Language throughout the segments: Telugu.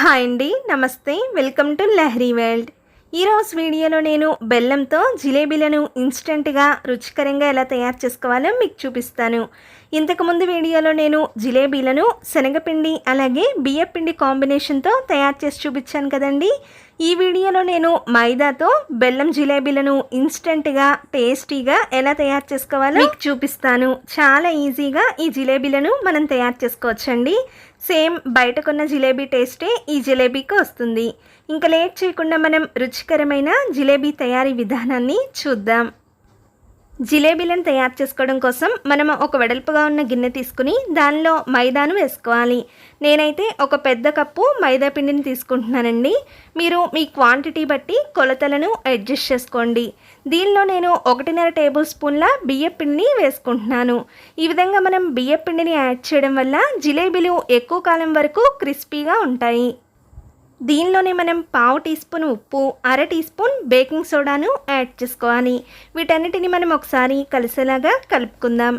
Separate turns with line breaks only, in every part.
హాయ్ అండి నమస్తే. Welcome to Lahari world. ఈరోజు వీడియోలో నేను బెల్లంతో జిలేబీలను ఇన్స్టెంట్గా రుచికరంగా ఎలా తయారు చేసుకోవాలో మీకు చూపిస్తాను. ఇంతకుముందు వీడియోలో నేను జిలేబీలను శనగపిండి అలాగే బియ్యపిండి కాంబినేషన్తో తయారు చేసి చూపించాను కదండి. ఈ వీడియోలో నేను మైదాతో బెల్లం జిలేబీలను ఇన్స్టెంట్గా టేస్టీగా ఎలా తయారు చేసుకోవాలో మీకు చూపిస్తాను. చాలా ఈజీగా ఈ జిలేబీలను మనం తయారు చేసుకోవచ్చండి. సేమ్ బయట కొన్న జిలేబీ టేస్టే ఈ జిలేబీకి వస్తుంది. ఇంకా లేట్ చేయకుండా మనం రుచికరమైన జిలేబీ తయారీ విధానాన్ని చూద్దాం. జిలేబీలను తయారు చేసుకోవడం కోసం మనం ఒక వెడల్పుగా ఉన్న గిన్నె తీసుకుని దానిలో మైదాను వేసుకోవాలి. నేనైతే ఒక పెద్ద కప్పు మైదా పిండిని తీసుకుంటున్నానండి. మీరు మీ క్వాంటిటీ బట్టి కొలతలను అడ్జస్ట్ చేసుకోండి. దీనిలో నేను ఒకటిన్నర టేబుల్ స్పూన్ల బియ్యం పిండిని వేసుకుంటున్నాను. ఈ విధంగా మనం బియ్యం పిండిని యాడ్ చేయడం వల్ల జిలేబీలు ఎక్కువ కాలం వరకు క్రిస్పీగా ఉంటాయి. దీనిలోనే మనం పావు టీ స్పూన్ ఉప్పు అర టీ స్పూన్ బేకింగ్ సోడాను యాడ్ చేసుకోవాలి. వీటన్నిటిని మనం ఒకసారి కలిసేలాగా కలుపుకుందాం.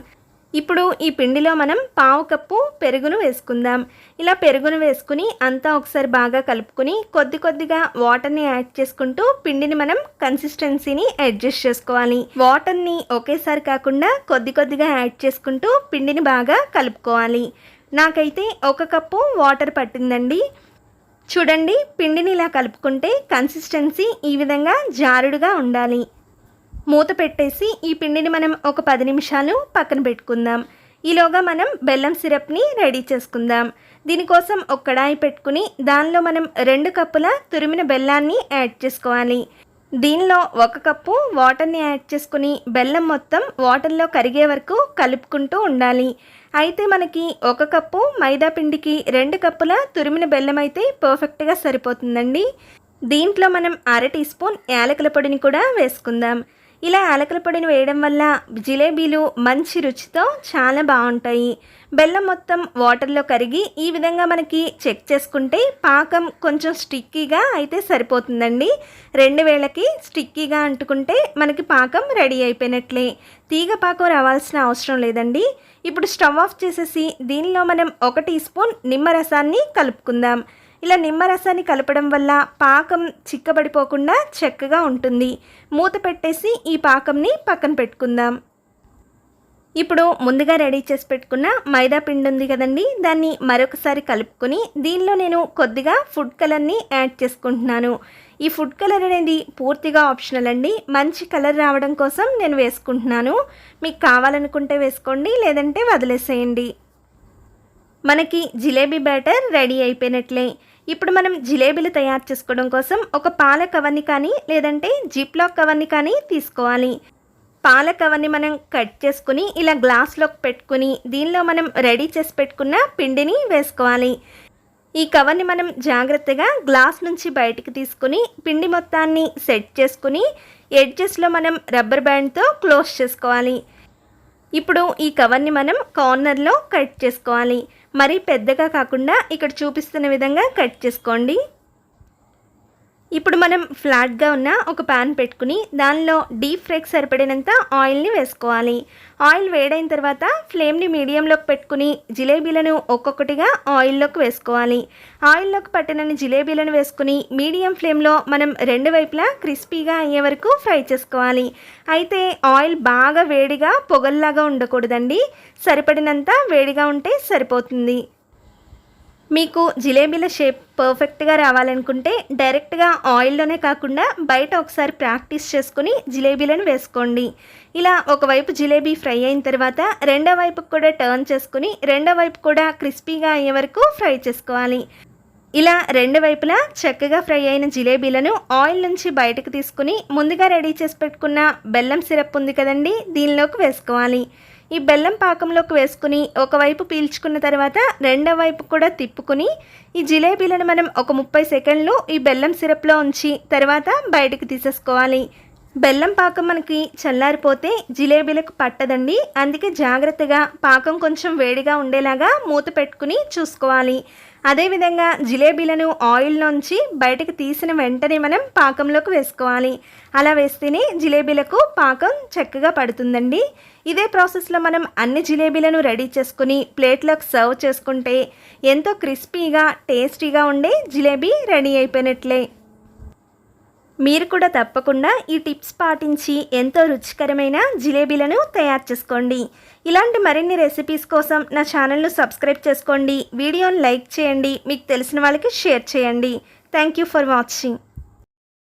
ఇప్పుడు ఈ పిండిలో మనం పావు కప్పు పెరుగును వేసుకుందాం. ఇలా పెరుగును వేసుకుని అంతా ఒకసారి బాగా కలుపుకుని కొద్ది కొద్దిగా వాటర్ని యాడ్ చేసుకుంటూ పిండిని మనం కన్సిస్టెన్సీని అడ్జస్ట్ చేసుకోవాలి. వాటర్ని ఒకేసారి కాకుండా కొద్ది కొద్దిగా యాడ్ చేసుకుంటూ పిండిని బాగా కలుపుకోవాలి. నాకైతే ఒక కప్పు వాటర్ పట్టిందండి. చూడండి పిండిని ఇలా కలుపుకుంటే కన్సిస్టెన్సీ ఈ విధంగా జారుడుగా ఉండాలి. మూత పెట్టేసి ఈ పిండిని మనం ఒక పది నిమిషాలు పక్కన పెట్టుకుందాం. ఈలోగా మనం బెల్లం సిరప్ని రెడీ చేసుకుందాం. దీనికోసం ఒక కడాయి పెట్టుకుని దానిలో మనం రెండు కప్పుల తురిమిన బెల్లాన్ని యాడ్ చేసుకోవాలి. దీనిలో ఒక కప్పు వాటర్ని యాడ్ చేసుకుని బెల్లం మొత్తం వాటర్లో కరిగే వరకు కలుపుకుంటూ ఉండాలి. అయితే మనకి ఒక కప్పు మైదా పిండికి రెండు కప్పుల తురిమిన బెల్లం అయితే పర్ఫెక్ట్గా సరిపోతుందండి. దీంట్లో మనం అర టీ స్పూన్ యాలకుల పొడిని కూడా వేసుకుందాం. ఇలా యాలకుల పొడిని వేయడం వల్ల జిలేబీలు మంచి రుచితో చాలా బాగుంటాయి. బెల్లం మొత్తం వాటర్లో కరిగి ఈ విధంగా మనకి చెక్ చేసుకుంటే పాకం కొంచెం స్టిక్కీగా అయితే సరిపోతుందండి. రెండు వేళకి స్టిక్కీగా అంటుకుంటే మనకి పాకం రెడీ అయిపోయినట్లే. తీగ పాకం రావాల్సిన అవసరం లేదండి. ఇప్పుడు స్టవ్ ఆఫ్ చేసేసి దీనిలో మనం ఒక టీ స్పూన్ నిమ్మరసాన్ని కలుపుకుందాం. ఇలా నిమ్మరసాన్ని కలపడం వల్ల పాకం చిక్కబడిపోకుండా చక్కగా ఉంటుంది. మూత పెట్టేసి ఈ పాకంని పక్కన పెట్టుకుందాం. ఇప్పుడు ముందుగా రెడీ చేసి పెట్టుకున్న మైదా పిండి ఉంది కదండి దాన్ని మరొకసారి కలుపుకొని దీనిలో నేను కొద్దిగా ఫుడ్ కలర్ని యాడ్ చేసుకుంటున్నాను. ఈ ఫుడ్ కలర్ అనేది పూర్తిగా ఆప్షనల్ అండి. మంచి కలర్ రావడం కోసం నేను వేసుకుంటున్నాను. మీకు కావాలనుకుంటే వేసుకోండి లేదంటే వదిలేసేయండి. మనకి జిలేబీ బ్యాటర్ రెడీ అయిపోయినట్లే. ఇప్పుడు మనం జిలేబీలు తయారు చేసుకోవడం కోసం ఒక పాల కవర్ని కానీ లేదంటే జిప్లాక్ కవర్ని కానీ తీసుకోవాలి. పాల కవర్ని మనం కట్ చేసుకుని ఇలా గ్లాస్లోకి పెట్టుకుని దీనిలో మనం రెడీ చేసి పెట్టుకున్న పిండిని వేసుకోవాలి. ఈ కవర్ని మనం జాగ్రత్తగా గ్లాస్ నుంచి బయటికి తీసుకుని పిండి మొత్తాన్ని సెట్ చేసుకుని ఎడ్జెస్లో మనం రబ్బర్ బ్యాండ్తో క్లోజ్ చేసుకోవాలి. ఇప్పుడు ఈ కవర్ని మనం కార్నర్లో కట్ చేసుకోవాలి. మరీ పెద్దగా కాకుండా ఇక్కడ చూపిస్తున్న విధంగా కట్ చేసుకోండి. ఇప్పుడు మనం ఫ్లాట్గా ఉన్న ఒక ప్యాన్ పెట్టుకుని దానిలో డీప్ ఫ్రైకి సరిపడినంత ఆయిల్ని వేసుకోవాలి. ఆయిల్ వేడైన తర్వాత ఫ్లేమ్ని మీడియంలోకి పెట్టుకుని జిలేబీలను ఒక్కొక్కటిగా ఆయిల్లోకి వేసుకోవాలి. ఆయిల్లోకి పట్టినని జిలేబీలను వేసుకుని మీడియం ఫ్లేమ్లో మనం రెండు వైపులా క్రిస్పీగా అయ్యే వరకు ఫ్రై చేసుకోవాలి. అయితే ఆయిల్ బాగా వేడిగా పొగల్లాగా ఉండకూడదండి. సరిపడినంత వేడిగా ఉంటే సరిపోతుంది. మీకు జిలేబీల షేప్ పర్ఫెక్ట్గా రావాలనుకుంటే డైరెక్ట్గా ఆయిల్లోనే కాకుండా బయట ఒకసారి ప్రాక్టీస్ చేసుకుని జిలేబీలను వేసుకోండి. ఇలా ఒకవైపు జిలేబీ ఫ్రై అయిన తర్వాత రెండో వైపుకు కూడా టర్న్ చేసుకుని రెండో వైపు కూడా క్రిస్పీగా అయ్యే వరకు ఫ్రై చేసుకోవాలి. ఇలా రెండు వైపులా చక్కగా ఫ్రై అయిన జిలేబీలను ఆయిల్ నుంచి బయటకు తీసుకుని ముందుగా రెడీ చేసి పెట్టుకున్న బెల్లం సిరప్ ఉంది కదండి దీనిలోకి వేసుకోవాలి. ఈ బెల్లం పాకంలోకి వేసుకుని ఒకవైపు పీల్చుకున్న తర్వాత రెండో వైపు కూడా తిప్పుకుని ఈ జిలేబీలను మనం ఒక ముప్పై సెకండ్లు ఈ బెల్లం సిరప్లో ఉంచి తర్వాత బయటకు తీసేసుకోవాలి. బెల్లం పాకం మనకి చల్లారిపోతే జిలేబీలకు పట్టదండి. అందుకే జాగ్రత్తగా పాకం కొంచెం వేడిగా ఉండేలాగా మూత పెట్టుకుని చూసుకోవాలి. అదేవిధంగా జిలేబీలను ఆయిల్ నుంచి బయటకు తీసిన వెంటనే మనం పాకంలోకి వేసుకోవాలి. అలా వేస్తేనే జిలేబీలకు పాకం చక్కగా పడుతుందండి. ఇదే ప్రాసెస్లో మనం అన్ని జిలేబీలను రెడీ చేసుకుని ప్లేట్లోకి సర్వ్ చేసుకుంటే ఎంతో క్రిస్పీగా టేస్టీగా ఉండే జిలేబీ రెడీ అయిపోయినట్లే. మీరు కూడా తప్పకుండా ఈ టిప్స్ పాటించి ఎంతో రుచికరమైన జిలేబీలను తయారు చేసుకోండి. ఇలాంటి మరిన్ని రెసిపీస్ కోసం నా ఛానల్ను సబ్స్క్రైబ్ చేసుకోండి. వీడియోని లైక్ చేయండి. మీకు తెలిసిన వాళ్ళకి షేర్ చేయండి. Thank you for watching.